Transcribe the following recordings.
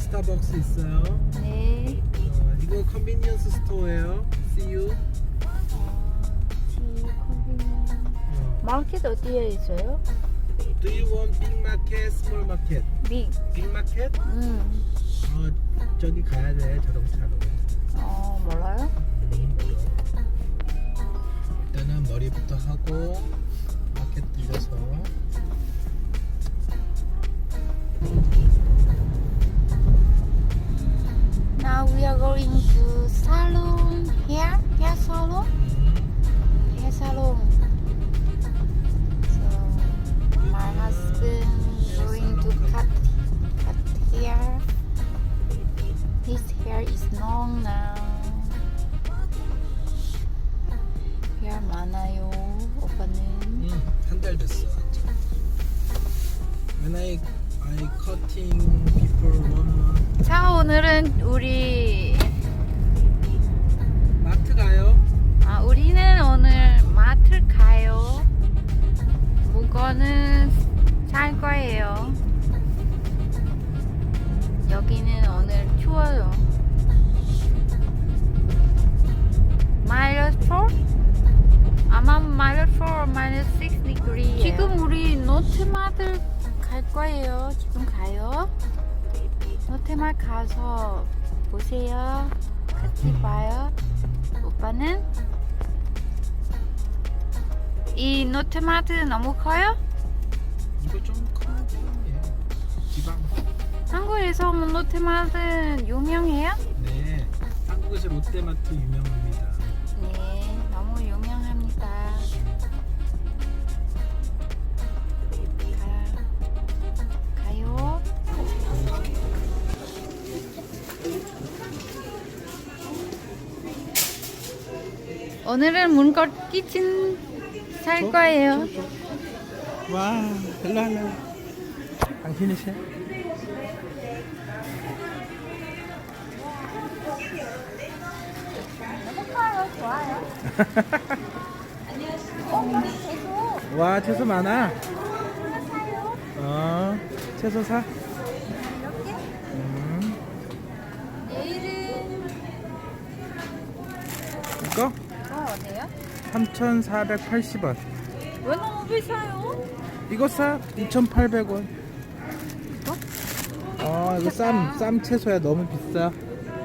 스타벅스 있어요. 네. 어, 이거 컨비니언스 스토어예요. See you. 지 컨비니언스. 어. 마켓 어디에 있어요? Do you want big market, small market? 빅. big market? 음. 어, 저기 가야 돼 자동차로. 어 몰라요? 음, 몰라. 일단은 머리부터 하고 마켓 들려서. Now we are going to salon. Hair, hair salon, 음, hair salon. So my husband going to cut cut hair. His hair is long now. hair 많아요, 오빠는. 음, 한 달 됐어. When I I cutting 우리 마트 가요. 아, 우리는 오늘 마트 가요. 물건은 살 거예요. 여기는 오늘 추워요. 마이너스 4? 아마 마이너스 4, 마이너스 6 degree. 지금 우리 노트마트 갈 거예요. 지금 가요. 노트마트 가서 보세요. 같이 봐요. 오빠는 이 노트마트 너무 커요? 이거 좀큰 편이에요. 지방. 한국에서 뭐 노트마트 유명해요? 네. 한국에서 롯데마트 유명 오늘은 문걸 키친 살 거예요. 와, 일로 할래. 당신이 세? 너무 커요, 좋아요. 어, 계속 와, 채소 많아. 어, 채소 사. 이렇게. 음, 내일은 이거? 3,480원. 왜 너무 비싸요? 이거 싸 2,800원. 이거? 어, 이거 쌈, 쌈 채소야 너무 비싸.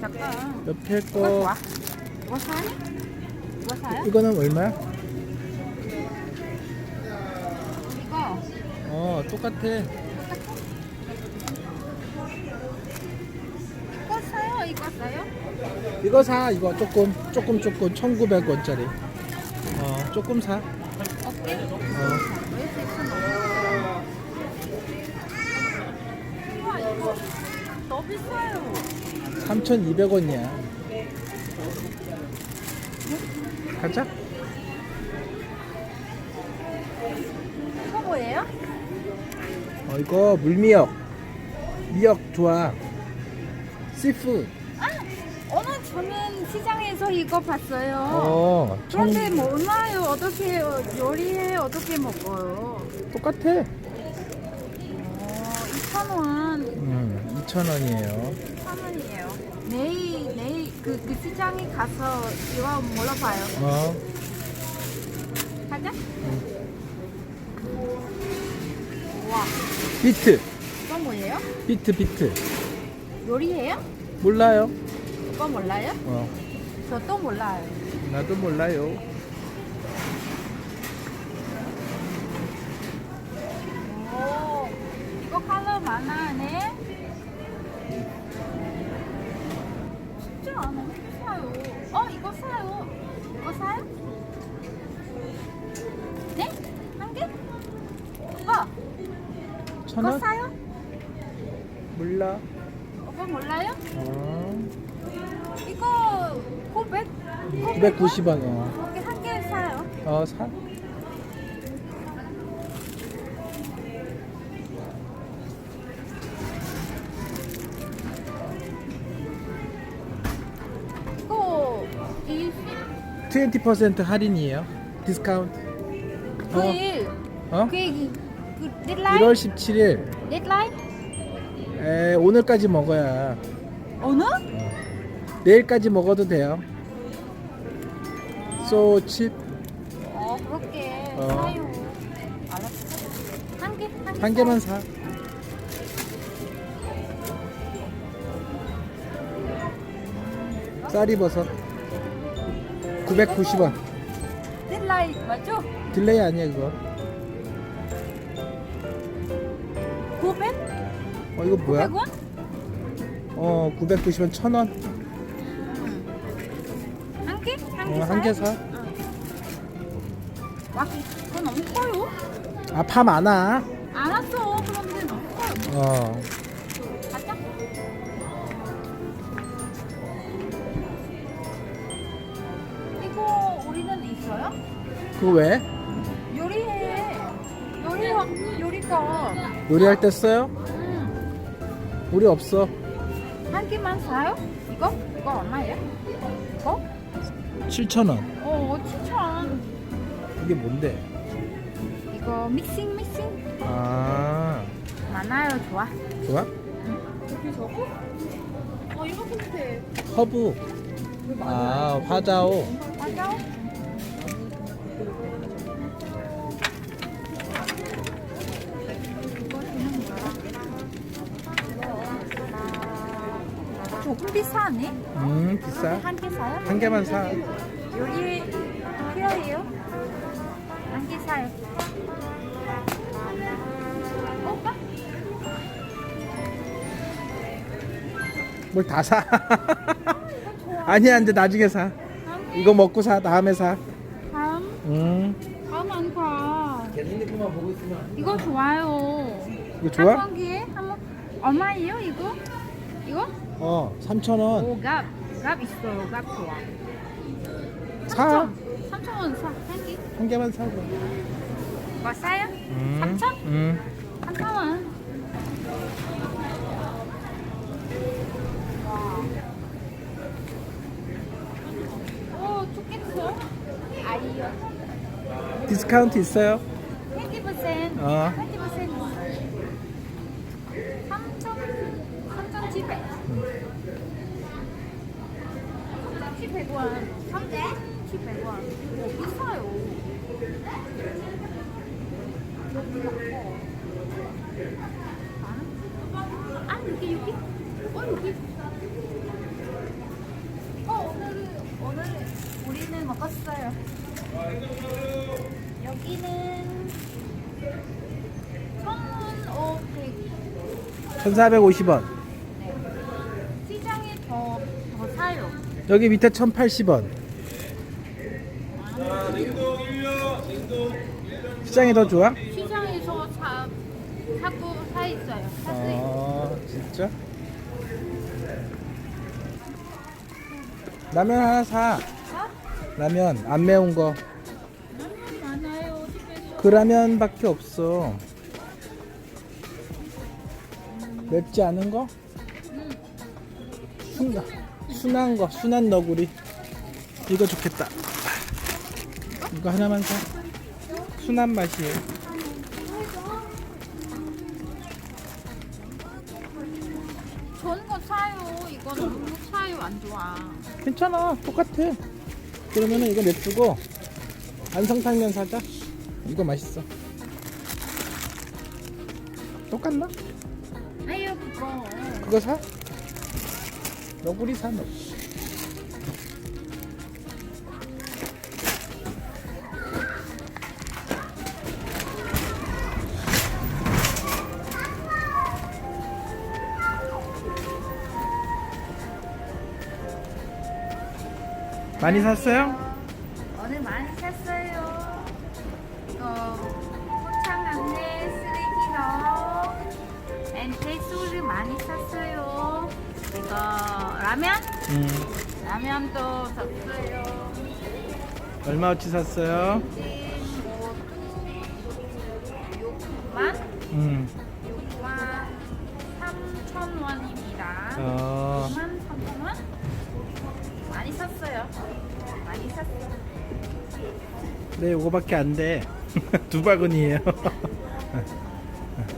잠깐. 옆에 이거 거 좋아. 이거 사요? 이거 사요? 이거는 얼마야? 이거 어, 똑같아. 이거 사요? 이거 사요? 이거 사. 이거 조금 조금 조금 1,900원짜리. 어, 조금 사. 어. 이거 너무 비싸요. 3,200원이야. 가자. 이거 뭐예요? 어, 이거 물미역. 미역 좋아. 시푸드. 저는 시장에서 이거 봤어요. 어, 청, 그런데 몰라요. 어떻게 요리해? 어떻게 먹어요? 똑같아. 어, 2,000원. 음, 2,000원이에요. 2,000원이에요. 내일, 내일 그, 그 시장에 가서 이거 물어봐요. 어, 가자. 와, 비트. 이거 뭐예요? 비트, 비트. 요리해요? 몰라요. 이거 몰라요? 어, 저 또 몰라요. 나도 몰라요. 오, 이거 컬러 많아네. 너무 비싸요. 어, 이거 사요. 이거 사요? 네? 한 개? 이거? 사요? 몰라. 오빠 몰라요? 어, 이거 900? 990원. 어, 이렇게 한개 사요. 어 사. 이거 20? 20% 할인이에요. 디스카운트. 어, 그 일. 어? 그, 그 데드라인? 1월 17일. 데드라인? 에 오늘까지 먹어야 오늘? 내일까지 먹어도 돼요. Cheap. 어 그렇게 어. 사요. 알았어. 한 개? 한, 개한 개만 사. 쌀이버섯 990원. 딜라이 맞죠? 딜레이 아니야 그거. 900? 어 이거 뭐야? 100원? 어 990원 1000원. 어, 한 개 사. 와, 그거 너무 커요. 아 파 많아. 알았어. 그런데 너무 커요. 어. 가자. 이거 우리는 있어요? 그거 왜? 요리해. 요리 요리가. 요리할 때 써요? 음, 우리 없어. 한 개만 사요? 이거? 이거 얼마예요? 이거? 7,000원. 어, 추천. 이게 뭔데? 이거 믹싱 믹싱 아. 많아요. 좋아. 좋아? 어, 이거 근데 허브. 아, 화자오. 맞아? 조금 비싸네. 음, 비싸. 한 개 사요? 한 개만 사. 요리 필요해요? 한 개 사요. 오빠? 뭘 다 사. 아니야, 근데 나중에 사. 이거 먹고 사. 다음에 사. 다음 음. 다음 안 가. 핸드폰만 보고 있으면. 이거 좋아요. 이거 좋아? 한 번기에 한 번 얼마예요 이거? 이거? 어, 3,000원. 오, 갑. 갑 있어요. 갑 좋아. 사. 3천 원 사. 한 개. 한 개만 사. 그럼. 뭐 싸요? 음. 3천? 음. 3천 원. 오, 좋겠어. 아이요. 디스카운트 있어요? 20%. 어. 20% 있어요. 3천 3,700. 3,700원. 3,700원. 오, 비싸요. 아, 아, 여기, 여기. 어, 여기. 어, 오늘은, 오늘 우리는 먹었어요. 여기는 1,500. 1,450원. 네. 시장에 더, 더 사요. 여기 밑에 1,080원. 시장이 더 좋아? 시장에서 사, 사고 사 있어요. 사세요. 아, 진짜? 라면 하나 사. 사? 라면 안 매운 거. 라면 많아요. 그 라면밖에 없어. 맵지 않은 거? 순, 순한 거, 순한 너구리. 이거 좋겠다. 이거 하나만 사. 순한 맛이에요. 좋은 거 사요. 너무 사요. 안 좋아. 괜찮아, 똑같아. 그러면은 이거 냅두고 안성탕면 사자. 이거 맛있어. 똑같나? 아유, 그거. 그거 사? 너구리 사, 너. 많이 샀어요? 라면? 음. 라면도 샀어요. 얼마어치 샀어요? 6만 음. 6만 3천 원입니다. 어. 6만 3천 원? 많이 샀어요. 많이 샀어요. 네, 요거밖에 안 돼. 두 바구니에요.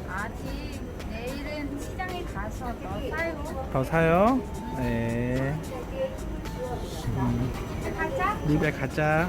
아직 내일은 시장에 가서 더 사요. 더 사요? 네. 음, 가자. 리베 가자.